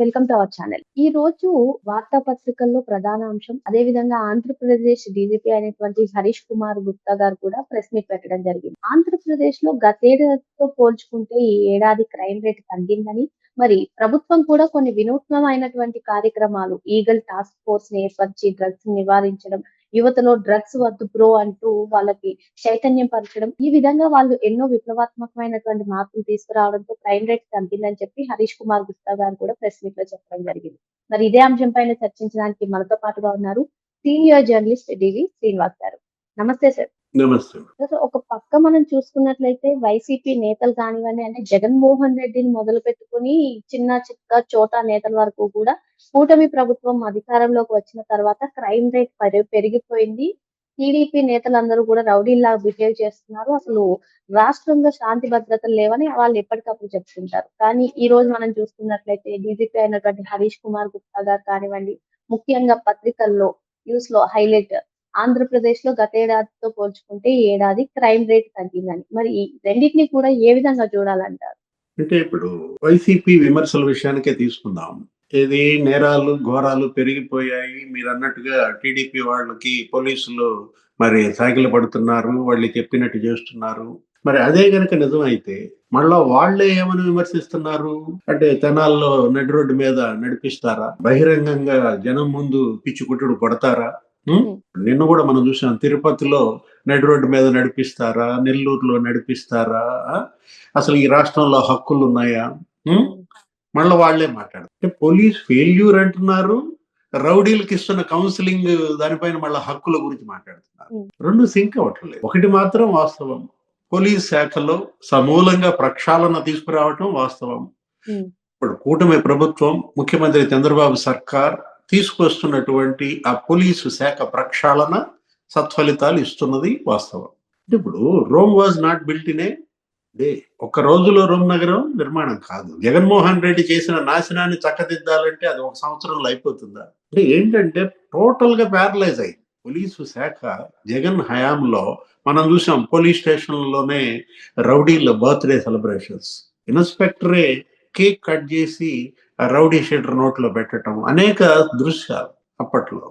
Welcome to our channel. ఈ రోజు వార్తాపత్రికల్లో ప్రధాన అంశం, అదే విధంగా ఆంధ్రప్రదేశ్ డీజీపీ అయినటువంటి హరీష్ కుమార్ గుప్తా గారు కూడా ప్రెస్ మీట్ పెట్టడం జరిగింది. ఆంధ్రప్రదేశ్లో గతేడాదితో పోల్చుకుంటే ఈ ఏడాది క్రైమ్ రేట్ తగ్గిందని, మరి ప్రభుత్వం కూడా కొన్ని వినూత్నమైనటువంటి కార్యక్రమాలు ఈగల్ టాస్క్ ఫోర్స్ ఏర్పరిచి డ్రగ్స్ నివారించడం, యువతలో డ్రగ్స్ వద్దు బ్రో అంటూ వాళ్ళకి చైతన్యం పరచడం, ఈ విధంగా వాళ్ళు ఎన్నో విప్లవాత్మకమైనటువంటి మార్పులు తీసుకురావడంతో క్రైమ్ రేట్ తగ్గిందని చెప్పి హరీష్ కుమార్ గుప్తా గారు కూడా ప్రెస్ మీట్‌లో చెప్పడం జరిగింది. మరి ఇదే అంశం పైన చర్చించడానికి మనతో పాటుగా ఉన్నారు సీనియర్ జర్నలిస్ట్ డివి శ్రీనివాస్ గారు. నమస్తే సార్. నమస్తే. ఒక పక్క మనం చూసుకున్నట్లయితే వైసీపీ నేతలు కానివ్వండి, అంటే జగన్మోహన్ రెడ్డిని మొదలుపెట్టుకొని చిన్న చిక్క చోట నేతల వరకు కూడా కూటమి ప్రభుత్వం అధికారంలోకి వచ్చిన తర్వాత క్రైమ్ రేట్ పెరిగిపోయింది. టీడీపీ నేతలందరూ కూడా రౌడీలా బిహేవ్ చేస్తున్నారు. అసలు రాష్ట్రంలో శాంతి భద్రతలు లేవని వాళ్ళు ఎప్పటికప్పుడు చెప్తుంటారు. కానీ ఈ రోజు మనం చూసుకున్నట్లయితే డీజీపీ అయినటువంటి హరీష్ కుమార్ గుప్తా గారు కానివ్వండి, ముఖ్యంగా పత్రికల్లో న్యూస్లో హైలైట్ ఆంధ్రప్రదేశ్లో గతేడాదితో పోల్చుకుంటే ఈ ఏడాది క్రైమ్ రేట్ తగ్గిందని. మరి ఈ కూడా ఏ విధంగా చూడాలంటారు? అంటే ఇప్పుడు వైసీపీ విమర్శల విషయానికే తీసుకుందాం. ఇది నేరాలు, ఘోరాలు పెరిగిపోయాయి. మీరు అన్నట్టుగా టీడీపీ వాళ్ళకి పోలీసులు మరి సైకిల్ పడుతున్నారు. వాళ్ళు చెప్పినట్టు చేస్తున్నారు. మరి అదే గనక నిజమైతే మళ్ళా వాళ్ళే ఏమని విమర్శిస్తున్నారు? అంటే తెనాల్లో నడి రోడ్డు మీద నడిపిస్తారా? బహిరంగంగా జనం ముందు పిచ్చి కుట్టుడు కొడతారా? నిన్న కూడా మనం చూసాం తిరుపతిలో నడి రోడ్డు మీద నడిపిస్తారా? నెల్లూరులో నడిపిస్తారా? అసలు ఈ రాష్ట్రంలో హక్కులున్నాయా? హ్మ్. మళ్ళా వాళ్ళే మాట్లాడారు. పోలీస్ ఫెయిల్యూర్ అంటున్నారు. రౌడీలకి ఇస్తున్న కౌన్సెలింగ్ దానిపైన మళ్ళా హక్కుల గురించి మాట్లాడుతున్నారు. 2 సింక్ అవ్వట్లేదు. ఒకటి మాత్రం వాస్తవం. పోలీస్ శాఖలో సమూలంగా ప్రక్షాళన తీసుకురావటం వాస్తవం. ఇప్పుడు కూటమి ప్రభుత్వం, ముఖ్యమంత్రి చంద్రబాబు సర్కార్ తీసుకొస్తున్నటువంటి ఆ పోలీసు శాఖ ప్రక్షాళన సత్ఫలితాలు ఇస్తున్నది వాస్తవం. ఇప్పుడు Rome was not built in a day. ఒక్క రోజులో రోమ్ నగరం నిర్మాణం కాదు. జగన్మోహన్ రెడ్డి చేసిన నాశనాన్ని చక్కదిద్దాలంటే అది ఒక సంవత్సరంలో అయిపోతుందా? అంటే ఏంటంటే టోటల్గా ప్యారలైజ్ అయింది. పోలీసు శాఖ జగన్ హయాంలో మనం చూసాం పోలీస్ స్టేషన్‌లోనే రౌడీల బర్త్‌డే సెలబ్రేషన్స్. ఇన్స్‌పెక్టరే కేక్ కట్ చేసి రౌడీ షీటర్ నోట్లో పెట్టటం అనేక దృశ్యాలు అప్పట్లో.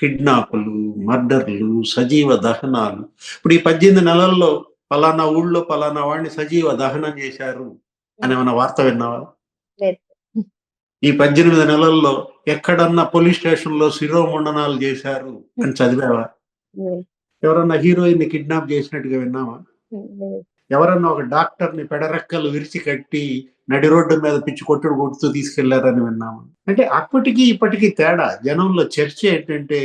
కిడ్నాపులు, మర్డర్‌లు, సజీవ దహనాలు. ఇప్పుడు ఈ 18 నెలల్లో పలానా ఊళ్ళో పలానా వాడిని సజీవ దహనం చేశారు అని ఏమన్నా వార్త విన్నావా? ఈ 18 నెలల్లో ఎక్కడన్నా పోలీస్ స్టేషన్‌లో శిరోముండనాలు చేశారు అని చదివావా? ఎవరన్నా హీరోయిన్‌ని కిడ్నాప్ చేసినట్టుగా విన్నావా? ఎవరన్నా ఒక డాక్టర్‌ని పెడరెక్కలు విరిచి కట్టి నడి రోడ్డు మీద పిచ్చి కొట్టుడు కొడుతూ తీసుకెళ్ళారని విన్నామా? అంటే అప్పటికి ఇప్పటికి తేడా. జనంలో చర్చ ఏంటంటే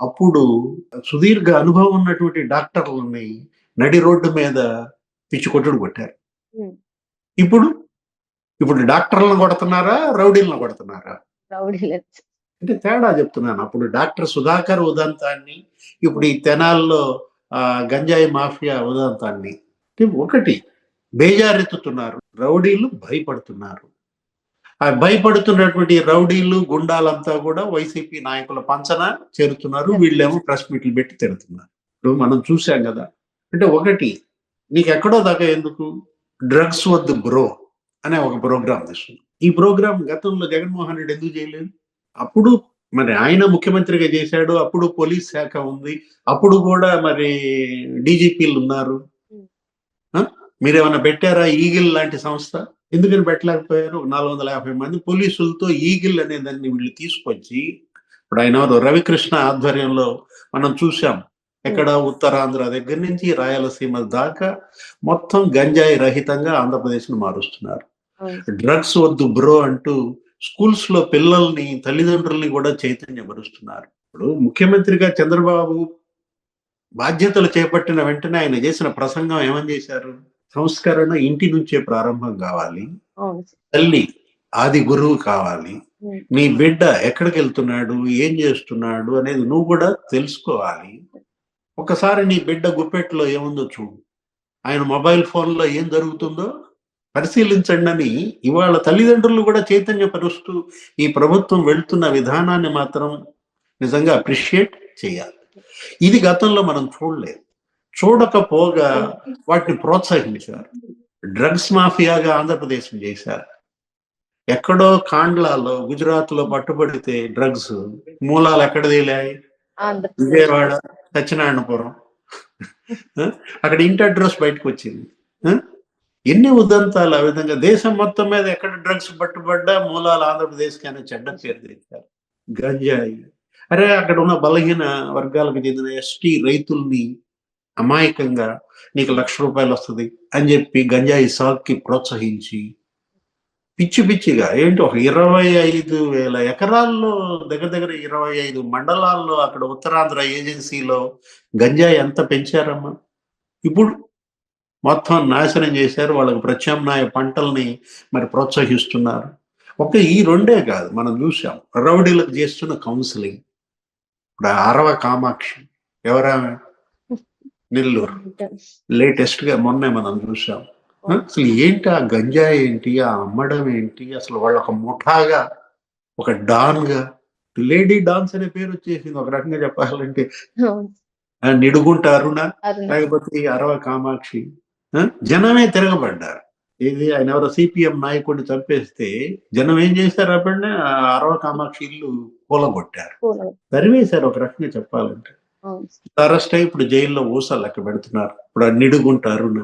అప్పుడు సుదీర్ఘ అనుభవం ఉన్నటువంటి డాక్టర్లని నడి రోడ్డు మీద పిచ్చి కొట్టుడు కొట్టారు. ఇప్పుడు? ఇప్పుడు డాక్టర్‌లను కొడుతున్నారా? రౌడీలను కొడుతున్నారా? అంటే తేడా చెప్తున్నాను. అప్పుడు డాక్టర్ సుధాకర్ ఉదంతాన్ని, ఇప్పుడు ఈ తెనాల్లో గంజాయి మాఫియా ఉదంతాన్ని. అంటే ఒకటి బేజారెత్తుతున్నారు. రౌడీలు భయపడుతున్నారు. ఆ భయపడుతున్నటువంటి రౌడీలు, గుండాలంతా కూడా వైసీపీ నాయకుల పంచన చేరుతున్నారు. వీళ్ళేమో ప్రెస్ మీట్లు పెట్టి తిడుతున్నారు. ఇప్పుడు మనం చూసాం కదా అంటే ఒకటి నీకెక్కడో దాకా ఎందుకు? డ్రగ్స్ వద్దు బ్రో అనే ఒక ప్రోగ్రాం తీసుకున్నాం. ఈ ప్రోగ్రాం గతంలో జగన్మోహన్ రెడ్డి ఎందుకు చేయలేదు? అప్పుడు మరి ఆయన ముఖ్యమంత్రిగా చేశాడు. అప్పుడు పోలీస్ శాఖ ఉంది. అప్పుడు కూడా మరి డీజీపీలు ఉన్నారు. ఆ! మీరేమన్నా పెట్టారా ఈగిల్ లాంటి సంస్థ? ఎందుకని పెట్టలేకపోయారు? 450 మంది పోలీసులతో ఈగిల్ అనే దాన్ని వీళ్ళు తీసుకొచ్చి ఇప్పుడు ఆయన ఎవరు రవికృష్ణ ఆధ్వర్యంలో మనం చూసాం. ఎక్కడ ఉత్తరాంధ్ర దగ్గర నుంచి రాయలసీమ దాకా మొత్తం గంజాయి రహితంగా ఆంధ్రప్రదేశ్‌ని మారుస్తున్నారు. అవును. డ్రగ్స్ వద్దు బ్రో అంటూ స్కూల్స్‌లో పిల్లల్ని, తల్లిదండ్రుల్ని కూడా చైతన్యపరుస్తున్నారు. ఇప్పుడు ముఖ్యమంత్రిగా చంద్రబాబు బాధ్యతలు చేపట్టిన వెంటనే ఆయన చేసిన ప్రసంగం ఏమని చేశారు? సంస్కరణ ఇంటి నుంచే ప్రారంభం కావాలి. తల్లి ఆది గురువు కావాలి. నీ బిడ్డ ఎక్కడికెళ్తున్నాడు? ఏం చేస్తున్నాడు? అనేది నువ్వు కూడా తెలుసుకోవాలి. ఒకసారి నీ బిడ్డ గుప్పెట్లో ఏముందో చూడు. ఆయన మొబైల్ ఫోన్‌లో ఏం జరుగుతుందో పరిశీలించండని ఇవాళ తల్లిదండ్రులు కూడా చైతన్యపరుస్తూ ఈ ప్రభుత్వం వెళ్తున్న విధానాన్ని మాత్రం నిజంగా అప్రిషియేట్ చేయాలి. ఇది గతంలో మనం చూడలేదు. చూడకపోగా వాటిని ప్రోత్సహించారు. డ్రగ్స్ మాఫియాగా ఆంధ్రప్రదేశ్‌ని చేశారు. ఎక్కడో కాండ్లాలో గుజరాత్లో పట్టుబడితే డ్రగ్స్ మూలాలు ఎక్కడ తేలాయి ఆంధ్రప్రదేశ్ విజయవాడ సత్యనారాయణపురం? అక్కడ ఇంటి అడ్రస్ బయటకు వచ్చింది? ఎన్ని ఉదంతాలు ఆ విధంగా దేశం మొత్తం మీద ఎక్కడ డ్రగ్స్ పట్టుబడ్డా మూలాలు ఆంధ్రప్రదేశ్ కానీ చెడ్డ పేరు తెచ్చారు గంజాయి అరే అక్కడ ఉన్న బలహీన వర్గాలకు చెందిన ఎస్టీ రైతుల్ని అమాయకంగా నీకు లక్ష రూపాయలు వస్తుంది అని చెప్పి గంజాయి సాగుకి ప్రోత్సహించి పిచ్చి పిచ్చిగా ఏంటి ఒక ఇరవై ఐదు వేల ఎకరాల్లో దగ్గర దగ్గర ఇరవై ఐదు మండలాల్లో అక్కడ ఉత్తరాంధ్ర ఏజెన్సీలో గంజాయి ఎంత పెంచారమ్మా? ఇప్పుడు మొత్తం నాశనం చేశారు వాళ్ళకి ప్రత్యామ్నాయ పంటల్ని మరి ప్రోత్సహిస్తున్నారు. ఒక ఈ రెండే కాదు మనం చూసాం రౌడీలకు చేస్తున్న కౌన్సిలింగ్. ఇప్పుడు అరవ కామాక్షి ఎవరామె? నెల్లూరు. లేటెస్ట్గా మొన్నే మనం చూసాం. అసలు ఏంటి ఆ గంజా ఏంటి ఆ అమ్మడం ఏంటి అసలు వాళ్ళ ఒక ముఠాగా ఒక డాన్గా లేడీ డాన్స్ అనే పేరు వచ్చేసింది. ఒక రకంగా చెప్పాలంటే. నిడుగుంట అరుణ లేకపోతే అరవ కామాక్షి. జనమే తిరగబడ్డారు. ఇది ఆయన ఎవరో సిపిఎం నాయకుడిని చంపేస్తే జనం ఏం చేశారు అప్పుడే ఆ అరవ కామాక్షి ఇల్లు కూలగొట్టారు. పూర్వం. తరివేశారు ఒక రకంగా చెప్పాలంటే. అరెస్ట్ అయి ఇప్పుడు జైల్లో ఊసా లెక్క పెడుతున్నారు. ఇప్పుడు నిడుగుంట అరుణ.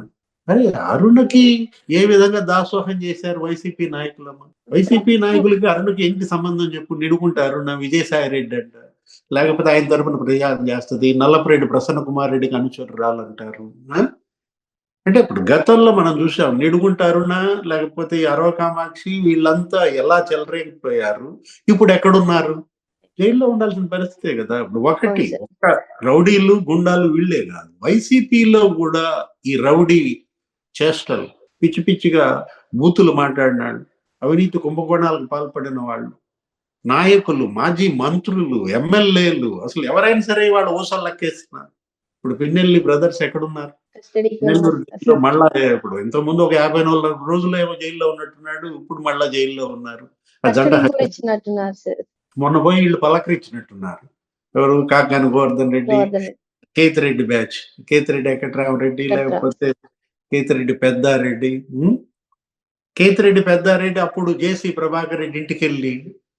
మరి అరుణకి ఏ విధంగా దాసోహం చేశారు వైసీపీ నాయకులమ్మ? వైసీపీ నాయకులకి అరుణకి ఏంటి సంబంధం చెప్పు? నిడుగుంట అరుణ విజయసాయి రెడ్డి అంట. లేకపోతే ఆయన తరపున ప్రచారం చేస్తుంది. నల్లపరెడ్డి ప్రసన్న కుమార్ రెడ్డికి అనుచరురాలు అంటారు ఆ? అంటే ఇప్పుడు గతంలో మనం చూసాం నిడుగుంట లేకపోతే అరవకామాక్షి అరవ కామాక్షి వీళ్ళంతా ఎలా చెలరేగిపోయారు? ఇప్పుడు ఎక్కడున్నారు? జైల్లో ఉండాల్సిన పరిస్థితే కదా? ఇప్పుడు ఒకటి. ఒక రౌడీలు గుండాలు వీళ్ళే కాదు. వైసీపీలో కూడా ఈ రౌడీ చేష్టలు పిచ్చి పిచ్చిగా బూతులు మాట్లాడినాడు అవినీతి కుంభకోణాలకు పాల్పడిన వాళ్ళు నాయకులు మాజీ మంత్రులు ఎమ్మెల్యేలు అసలు ఎవరైనా సరే వాళ్ళు ఊసలు లెక్కేస్తున్నారు. ఇప్పుడు పిన్నెల్లి బ్రదర్స్ ఎక్కడున్నారు? మళ్ళా ఇప్పుడు ఎంతో ముందు ఒక యాభై నాలుగు రోజులు ఏమో జైల్లో ఉన్నట్టున్నాడు ఇప్పుడు మళ్ళా జైల్లో ఉన్నారు. మొన్న పోయి వీళ్ళు పలకరించినట్టున్నారు ఎవరు కాకాని గోవర్ధన్ రెడ్డి. కేతిరెడ్డి బ్యాచ్ కేతిరెడ్డి వెంకట్రామరెడ్డి వెంకట్రామ. లేకపోతే కేతిరెడ్డి పెద్దారెడ్డి? కేతిరెడ్డి పెద్దారెడ్డి అప్పుడు జేసి ప్రభాకర్ రెడ్డి ఇంటికి వెళ్ళి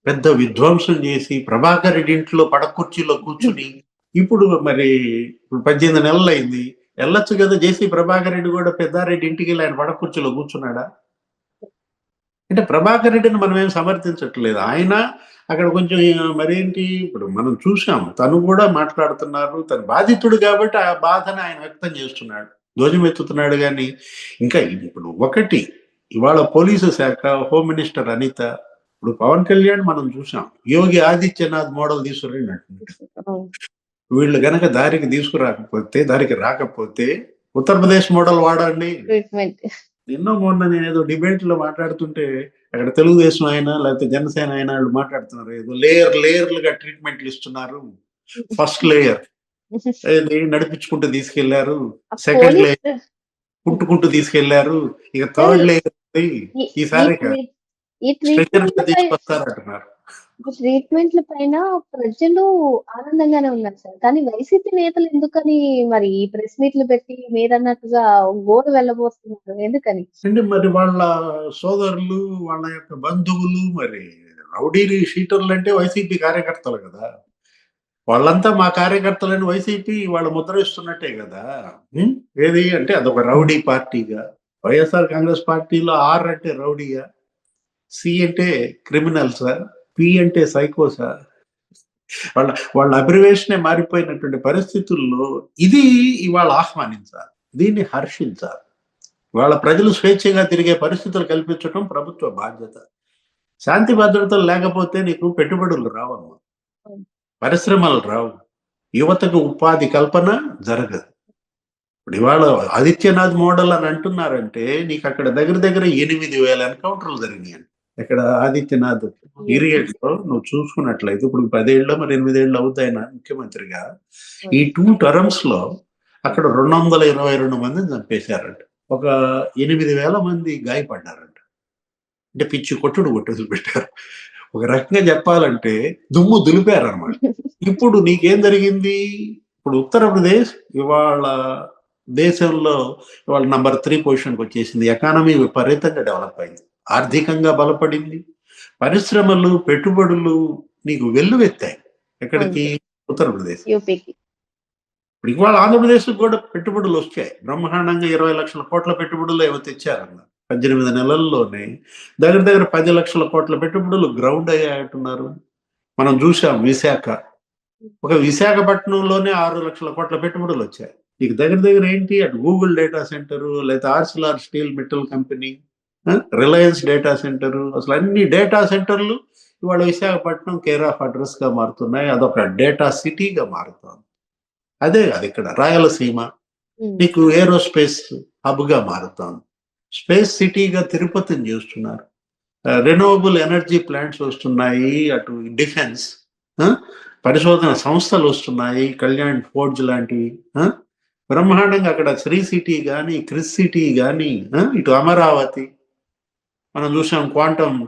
పెద్ద విధ్వంసం చేసి ప్రభాకర్ రెడ్డి ఇంట్లో పడకుర్చీలో కూర్చుని ఇప్పుడు మరి ఇప్పుడు పద్దెనిమిది నెలలు అయింది వెళ్ళొచ్చు కదా జేసీ ప్రభాకర్ రెడ్డి కూడా పెద్దారెడ్డి ఇంటికి వెళ్ళి ఆయన పడకుర్చీలో కూర్చున్నాడా అంటే ప్రభాకర్ రెడ్డిని మనం ఏం సమర్థించట్లేదు. ఆయన అక్కడ కొంచెం మరేంటి ఇప్పుడు మనం చూసాం తను కూడా మాట్లాడుతున్నారు తను బాధితుడు కాబట్టి ఆ బాధను ఆయన వ్యక్తం చేస్తున్నాడు. ధ్వజమెత్తుతున్నాడు కానీ ఇంకా ఇప్పుడు ఒకటి ఇవాళ పోలీసు శాఖ హోమ్ మినిస్టర్ అనిత ఇప్పుడు పవన్ కళ్యాణ్ మనం చూసాం యోగి ఆదిత్యనాథ్ మోడల్ తీసుకురండి అంటున్నాడు వీళ్ళు గనక దారికి తీసుకురాకపోతే దారికి రాకపోతే ఉత్తరప్రదేశ్ మోడల్ వాడండి. నిన్న మొన్న నేను ఏదో డిబేట్లో మాట్లాడుతుంటే అక్కడ తెలుగుదేశం అయినా లేకపోతే జనసేన అయినా వాళ్ళు మాట్లాడుతున్నారు. ఏదో లేయర్ లేయర్లుగా ట్రీట్మెంట్లు ఇస్తున్నారు. First layer. నడిపించుకుంటూ తీసుకెళ్ళారు. Second layer. కుంటుకుంటూ తీసుకెళ్ళారు. ఇక థర్డ్ లేయర్ ఈ- ఈసారి ఈ ఇప్పుడు ట్రీట్మెంట్ల పైన ప్రజలు ఆనందంగానే ఉన్నారు సార్. కానీ వైసీపీ నేతలు ఎందుకని మరి ఈ ప్రెస్ మీట్లు పెట్టి మీరన్నట్టుగా గోరు వెళ్ళబోస్తున్నారు ఎందుకని? అంటే మరి వాళ్ళ సోదరులు వాళ్ళ యొక్క బంధువులు మరి రౌడీ షీటర్లు అంటే వైసీపీ కార్యకర్తలు కదా. వాళ్ళంతా మా కార్యకర్తలని వైసీపీ వాళ్ళ ముద్ర ఇస్తున్నట్టే కదా. ఏది అంటే అదొక రౌడీ పార్టీగా. వైఎస్ఆర్ కాంగ్రెస్ పార్టీలో ఆర్ అంటే రౌడీగా సి అంటే క్రిమినల్ సార్ పి అంటే సైకోసా? వాళ్ళ వాళ్ళ అబ్రివేషనే మారిపోయినటువంటి పరిస్థితుల్లో ఇది ఇవాళ ఆహ్వానించాలి. దీన్ని హర్షించాలి. వాళ్ళ ప్రజలు స్వేచ్ఛగా తిరిగే పరిస్థితులు కల్పించడం ప్రభుత్వ బాధ్యత. శాంతి భద్రతలు లేకపోతే నీకు పెట్టుబడులు రావమ్మా. పరిశ్రమలు రావు. యువతకు ఉపాధి కల్పన జరగదు. ఇప్పుడు ఇవాళ ఆదిత్యనాథ్ మోడల్ అని అంటున్నారంటే నీకు అక్కడ దగ్గర దగ్గర ఎనిమిది వేల ఎన్కౌంటర్లు జరిగినాయి ఇక్కడ ఆదిత్యనాథ్ పీరియడ్లో నువ్వు చూసుకున్నట్లయితే ఇప్పుడు పదేళ్ళు మరి ఎనిమిదేళ్ళు అవుతాయన ముఖ్యమంత్రిగా ఈ టూ టర్మ్స్లో అక్కడ రెండు వందల ఇరవై రెండు మందిని చంపేశారంట. ఒక ఎనిమిది వేల మంది గాయపడ్డారంట. అంటే పిచ్చి కొట్టుడు కొట్టుడు పెట్టారు. ఒక రకంగా చెప్పాలంటే దుమ్ము దులిపారు అనమాట ఇప్పుడు నీకేం జరిగింది? ఇప్పుడు ఉత్తరప్రదేశ్ ఇవాళ దేశంలో ఇవాళ నంబర్ త్రీ పొజిషన్కి వచ్చేసింది. ఎకానమీ విపరీతంగా డెవలప్ అయింది. ఆర్థికంగా బలపడింది. పరిశ్రమలు పెట్టుబడులు నీకు వెల్లువెత్తాయి. ఎక్కడికి? ఉత్తరప్రదేశ్. ఇప్పుడు ఇవాళ ఆంధ్రప్రదేశ్ కూడా పెట్టుబడులు వచ్చాయి. బ్రహ్మాండంగా ఇరవై లక్షల కోట్ల పెట్టుబడులు ఏవో తెచ్చారన్న పద్దెనిమిది నెలల్లోనే దగ్గర దగ్గర పది లక్షల కోట్ల పెట్టుబడులు గ్రౌండ్ అయ్యాయంటున్నారు. మనం చూసాం విశాఖ. ఒక విశాఖపట్నంలోనే ఆరు లక్షల కోట్ల పెట్టుబడులు వచ్చాయి. నీకు దగ్గర దగ్గర ఏంటి? అటు గూగుల్ డేటా సెంటర్ లేదా Arcelor steel metal company Reliance data centre అసలు అన్ని డేటా సెంటర్లు ఇవాళ విశాఖపట్నం కేర్ ఆఫ్ అడ్రస్గా మారుతున్నాయి అదొక డేటా సిటీగా మారుతోంది. అదే కాదు ఇక్కడ రాయలసీమ నీకు ఏరోస్పేస్ హబ్గా మారుతోంది. స్పేస్ సిటీగా తిరుపతిని చేస్తున్నారు. రెన్యూవబుల్ ఎనర్జీ ప్లాంట్స్ వస్తున్నాయి అటు డిఫెన్స్ పరిశోధన సంస్థలు వస్తున్నాయి కళ్యాణ్ ఫోర్జ్ లాంటివి బ్రహ్మాండంగా అక్కడ శ్రీ సిటీ కానీ క్రిస్ సిటీ కానీ ఇటు అమరావతి మనం చూసాం క్వాంటమ్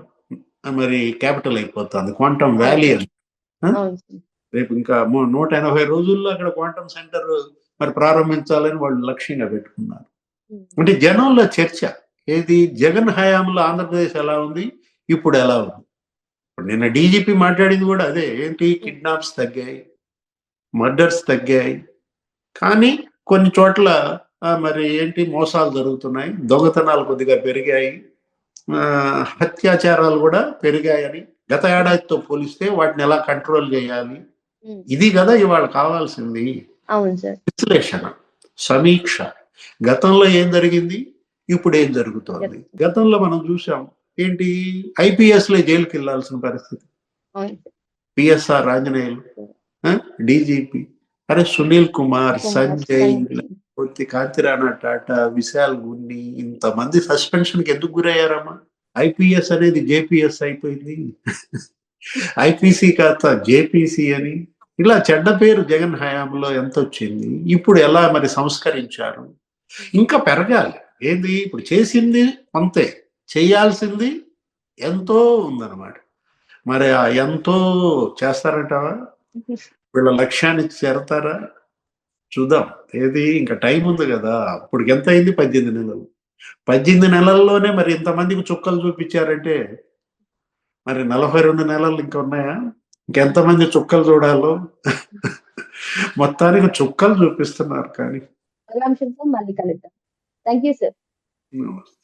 మరి క్యాపిటల్ అయిపోతుంది. క్వాంటమ్ వ్యాలీ అని. రేపు ఇంకా నూట ఎనభై రోజుల్లో అక్కడ క్వాంటమ్ సెంటర్ మరి ప్రారంభించాలని వాళ్ళు లక్ష్యంగా పెట్టుకున్నారు. అంటే జనంలో చర్చ ఏది జగన్ హయాంలో ఆంధ్రప్రదేశ్ ఎలా ఉంది ఇప్పుడు ఎలా ఉంది? ఇప్పుడు నిన్న డీజీపీ మాట్లాడింది కూడా అదే ఏంటి కిడ్నాప్స్ తగ్గాయి మర్డర్స్ తగ్గాయి. కానీ కొన్ని చోట్ల మరి ఏంటి మోసాలు జరుగుతున్నాయి దొంగతనాలు కొద్దిగా పెరిగాయి. ఆ, హత్యాచారాలు కూడా పెరిగాయని గత ఏడాదితో పోలిస్తే వాటిని ఎలా కంట్రోల్ చేయాలి? ఇది కదా ఇవాళ కావాల్సింది. విశ్లేషణ సమీక్ష. గతంలో ఏం జరిగింది? ఇప్పుడు ఏం జరుగుతోంది? గతంలో మనం చూసాం ఏంటి? ఐపీఎస్లో జైలుకి వెళ్ళాల్సిన పరిస్థితి. PSR Anjaneyulu DGP. అరే సునీల్ కుమార్, సంజయ్. లేకపోతే కాంతిరాణా టాటా విశాల్ గున్ని ఇంతమంది సస్పెన్షన్కి ఎందుకు గురయ్యారమ్మా? ఐపీఎస్ అనేది జేపీఎస్ అయిపోయింది. ఐపీసీ కాస్త జేపీసీ అని. ఇలా చెడ్డ పేరు జగన్ హయాంలో ఎంత వచ్చింది ఇప్పుడు ఎలా మరి సంస్కరించారు? ఇంకా పెరగాలి. ఏంది? ఇప్పుడు చేసింది అంతే. చేయాల్సింది ఎంతో ఉందన్నమాట. మరి ఆ ఎంతో చేస్తారంటావా? వీళ్ళ లక్ష్యాన్ని చేరతారా? చూద్దాం. ఏది? ఇంకా టైం ఉంది కదా. ఇప్పుడు ఎంత అయింది? పద్దెనిమిది నెలలు. పద్దెనిమిది నెలల్లోనే మరి ఇంతమందికి చుక్కలు చూపించారంటే మరి నలభై రెండు నెలలు ఇంకా ఉన్నాయా? ఇంకెంతమంది చుక్కలు చూడాలో? మొత్తానికి చుక్కలు చూపిస్తున్నారు కానీ. థ్యాంక్ యూ సార్ నమస్తే.